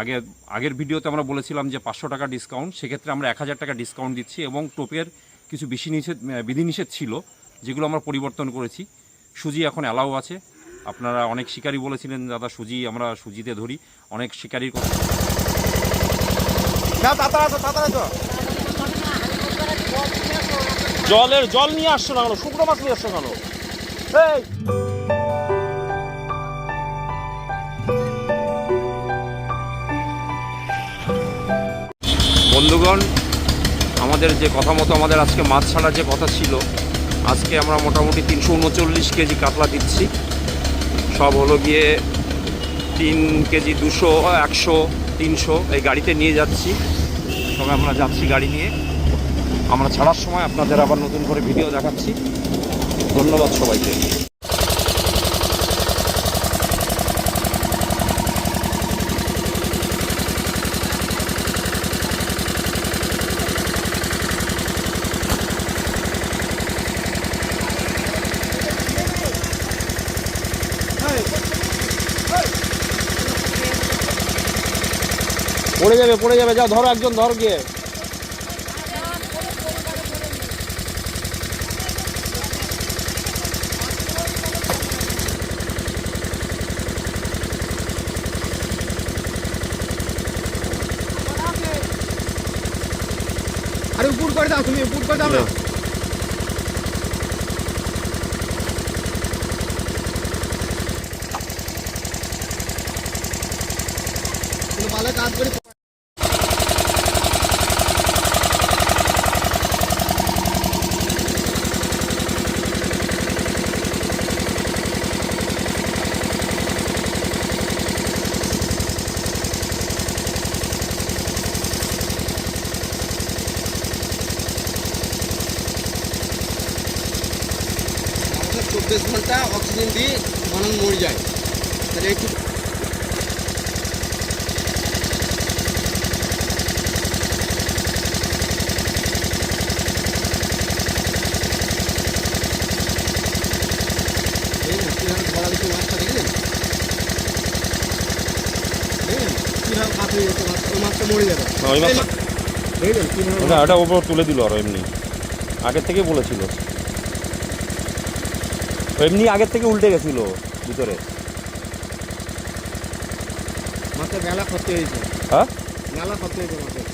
আগে আগের ভিডিওতে আমরা বলেছিলাম যে পাঁচশো টাকা ডিসকাউন্ট সেক্ষেত্রে আমরা এক হাজার টাকা ডিসকাউন্ট দিচ্ছি এবং টোপের কিছু বেশি নিষেধ বিধিনিষেধ ছিল যেগুলো আমরা পরিবর্তন করেছি। সুজি এখন অ্যালাউ আছে। আপনারা অনেক শিকারী বলেছিলেন দাদা সুজি আমরা সুজিতে ধরি। অনেক শিকারির কথা। জলের জল নিয়ে আসছো না কেন? শুকনো মাছ নিয়ে আসছো কেন? এই! বন্ধুগণ, আমাদের যে কথা মতো আমাদের আজকে মাছ ছাড়ার যে কথা ছিল, আজকে আমরা মোটামুটি তিনশো উনচল্লিশ কেজি কাতলা দিচ্ছি। সব হলো গিয়ে তিন কেজি দুশো, একশো, তিনশো এই গাড়িতে নিয়ে যাচ্ছি। সবাই আমরা যাচ্ছি গাড়ি নিয়ে। আমরা ছাড়ার সময় আপনাদের আবার নতুন করে ভিডিও দেখাচ্ছি। ধন্যবাদ সবাইকে। পড়ে যাবে পড়ে যাবে যাও ধরো একজন ধর গিয়ে। আরে উপর করে দাও তুমি উপর করে দাও না। তুমি ভালো কাজ করে চব্বিশ ঘণ্টা অক্সিজেন দিয়ে মানুষ মরে যায়। তাহলে একটু ওটা ওপর তুলে দিল আর এমনি। আগের থেকে বলেছিল। এমনি আগের থেকে উল্টে গেছিল ভিতরে। মাছের মেলা ক্ষতি হয়েছে। হ্যাঁ? মেলা ক্ষতি হয়েছে মাছের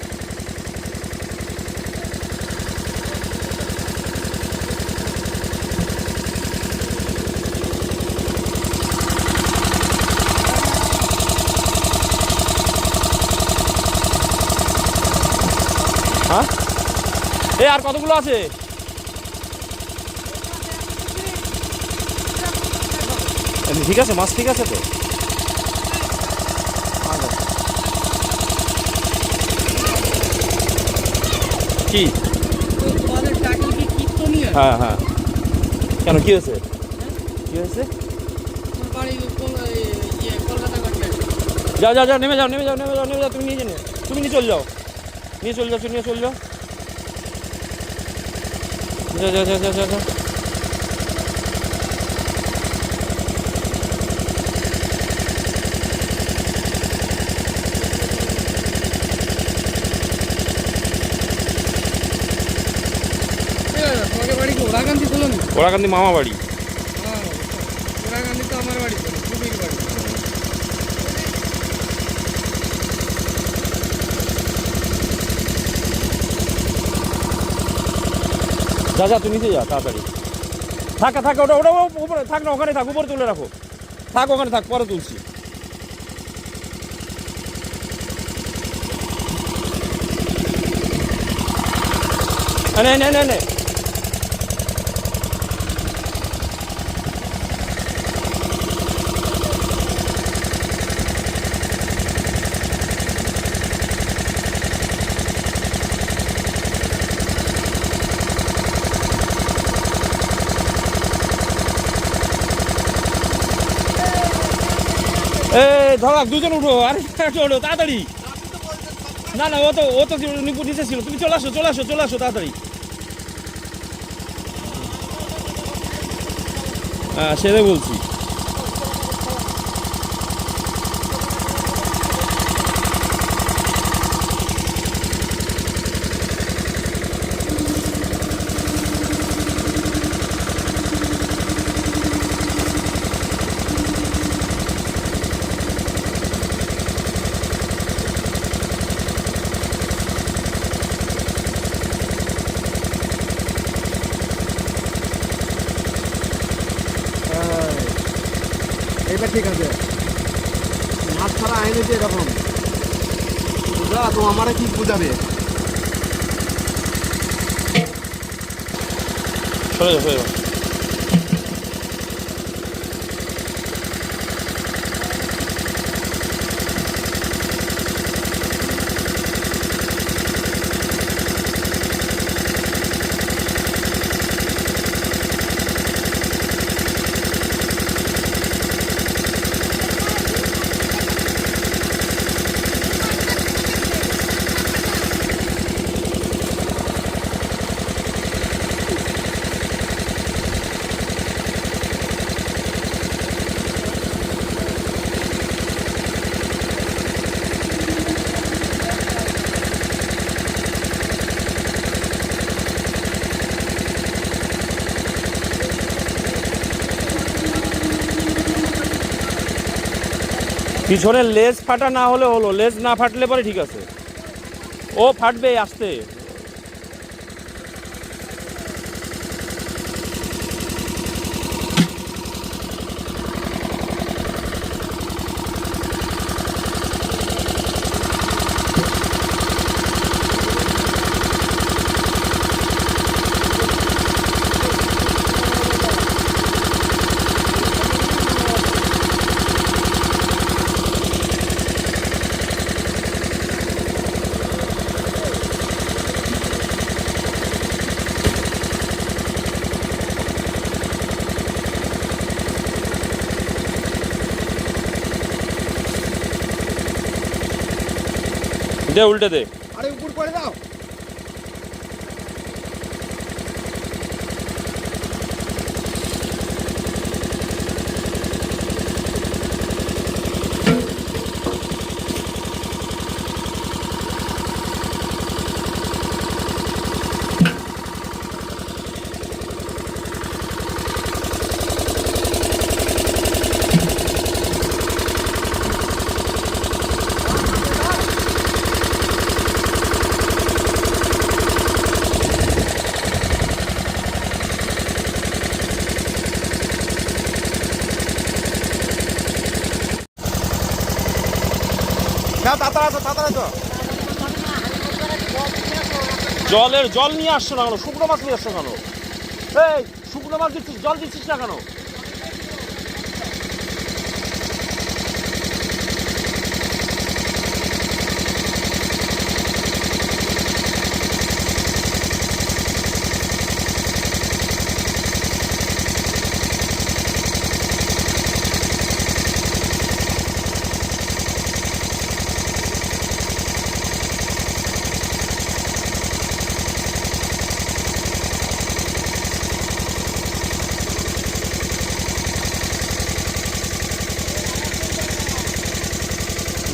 হ্যাঁ? এ আর কতগুলো আছে? ঠিক আছে মাছ ঠিক আছে তো? কি? নিয়ে হ্যাঁ হ্যাঁ। কেন কি হয়েছে? কি হয়েছে? যাও যাও যাও নেমে যাও নেমে যাও নেমে যাও নেমে যাও তুমি নিয়ে নে। তুমি নিয়ে চল যাও। নিয়ে চল যাও তুমি নিয়ে চল যাও যাও যাও যাও যাও যাও যাও তোমাকে বাড়ি কি ওরাকান্দি ওরাকান্দি মামা বাড়ি। হ্যাঁ তো বাড়ি যা যা তুমি নিচে যা, তাড়াতাড়ি। থাক থাক, ওটা ওটা উপরে থাক না, ওখানে থাক, উপরে তুলে রাখো। থাক, ওখানে থাক, পরে তুলছি। নে নে নে নে এ ধরা, দুজন উঠো, আরে ওঠো, তাড়াতাড়ি। না না, ও তো ও তো নিচে ছিল। তুমি চলে আসো চলে আসো চলে আসো, তাড়াতাড়ি। হ্যাঁ সেটাই বলছি। ঠিক আছে। মাছ ছাড়া আইনে যে এরকম। বুঝা তো আমারে কি বুঝাবে? সরে সরে যাও পিছনের লেজ ফাটা না হলে হলো, লেজ না ফাটলে পরে ঠিক আছে। ও ফাটবে আসতে। দে উল্টে দে। আরে উপর করে দাও। আসো। জলের জল নিয়ে আসছো না কেন? শুকনো মাছ নিয়ে আসছো কেন? এই, শুকনো মাছ দিচ্ছিস, জল দিচ্ছিস না কেন?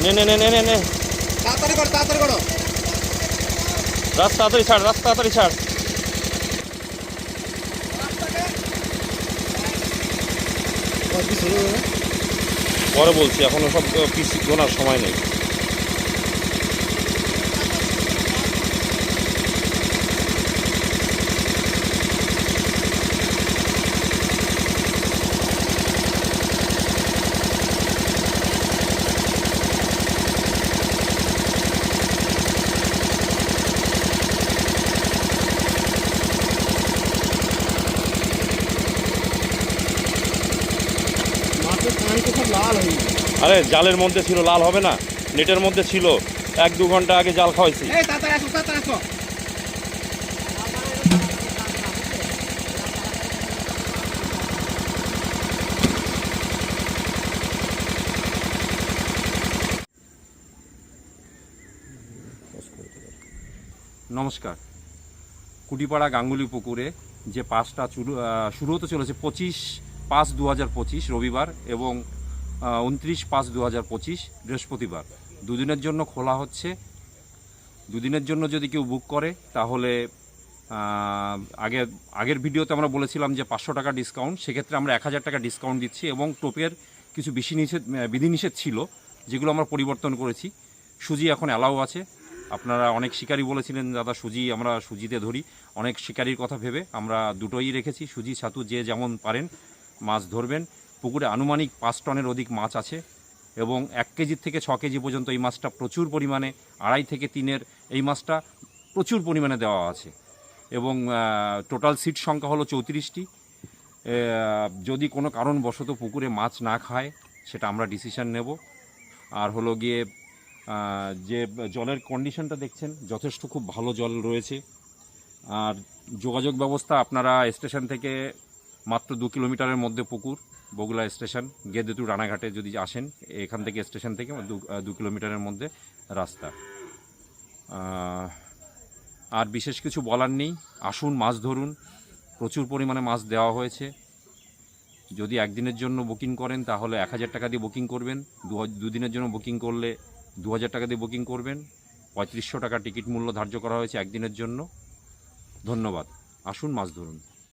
নে নে নে নে নে নে। তাড়াতাড়ি করো তাড়াতাড়ি করো। রাস্তা তাড়াতাড়ি ছাড় রাস্তা তাড়াতাড়ি ছাড়। পরে বলছি এখনও সব কিছু গোনার সময় নেই মাছের কান তো সব লাল হয়ে গেছে আরে জালের মধ্যে ছিল লাল হবে না। নেটের মধ্যে ছিল। এক দু ঘণ্টা আগে জাল খাওয়াইছি। নমস্কার। কুটিপাড়া গাঙ্গুলি পুকুরে যে পাঁচটা শুরু শুরু হতে চলেছে পঁচিশ পাঁচ দু হাজার পঁচিশ রবিবার এবং উনত্রিশ পাঁচ দু হাজার পঁচিশ, বৃহস্পতিবার। দুদিনের জন্য খোলা হচ্ছে। দুদিনের জন্য যদি কেউ বুক করে, তাহলে আগে, আগের ভিডিওতে আমরা বলেছিলাম যে পাঁচশো টাকা ডিসকাউন্ট সেক্ষেত্রে আমরা এক হাজার টাকা ডিসকাউন্ট দিচ্ছি এবং টোপের কিছু বেশি নিষেধ বিধিনিষেধ ছিল, যেগুলো আমরা পরিবর্তন করেছি। সুজি এখন অ্যালাউ আছে। আপনারা অনেক শিকারী বলেছিলেন, দাদা, সুজি আমরা সুজিতে ধরি। অনেক শিকারির কথা ভেবে আমরা দুটোই রেখেছি, সুজি, ছাতু, যে যেমন পারেন মাছ ধরবেন। পুকুরে আনুমানিক পাঁচ টনের অধিক মাছ আছে এবং এক কেজির থেকে ছ কেজি পর্যন্ত এই মাছটা প্রচুর পরিমাণে, আড়াই থেকে তিনের এই মাছটা প্রচুর পরিমাণে দেওয়া আছে। এবং টোটাল সিট সংখ্যা হলো চৌত্রিশটি। যদি কোনো কারণবশত পুকুরে মাছ না খায়, সেটা আমরা ডিসিশন নেব। আর হলো গিয়ে যে জলের কন্ডিশনটা দেখছেন, যথেষ্ট খুব ভালো জল রয়েছে। আর যোগাযোগ ব্যবস্থা আপনারা স্টেশন থেকে মাত্র দু কিলোমিটারের মধ্যে পুকুর বগুলা স্টেশন, গেদেতু রানাঘাটে যদি আসেন, এখান থেকে স্টেশন থেকে দু কিলোমিটারের মধ্যে রাস্তা। আর বিশেষ কিছু বলার নেই। আসুন, মাছ ধরুন। প্রচুর পরিমাণে মাছ দেওয়া হয়েছে। যদি একদিনের জন্য বুকিং করেন, তাহলে এক হাজার টাকা দিয়ে বুকিং করবেন। দুদিনের জন্য বুকিং করলে দু হাজার টাকা দিয়ে বুকিং করবেন। পঁয়ত্রিশশো টাকা টিকিট মূল্য ধার্য করা হয়েছে একদিনের জন্য। ধন্যবাদ। আসুন, মাছ ধরুন।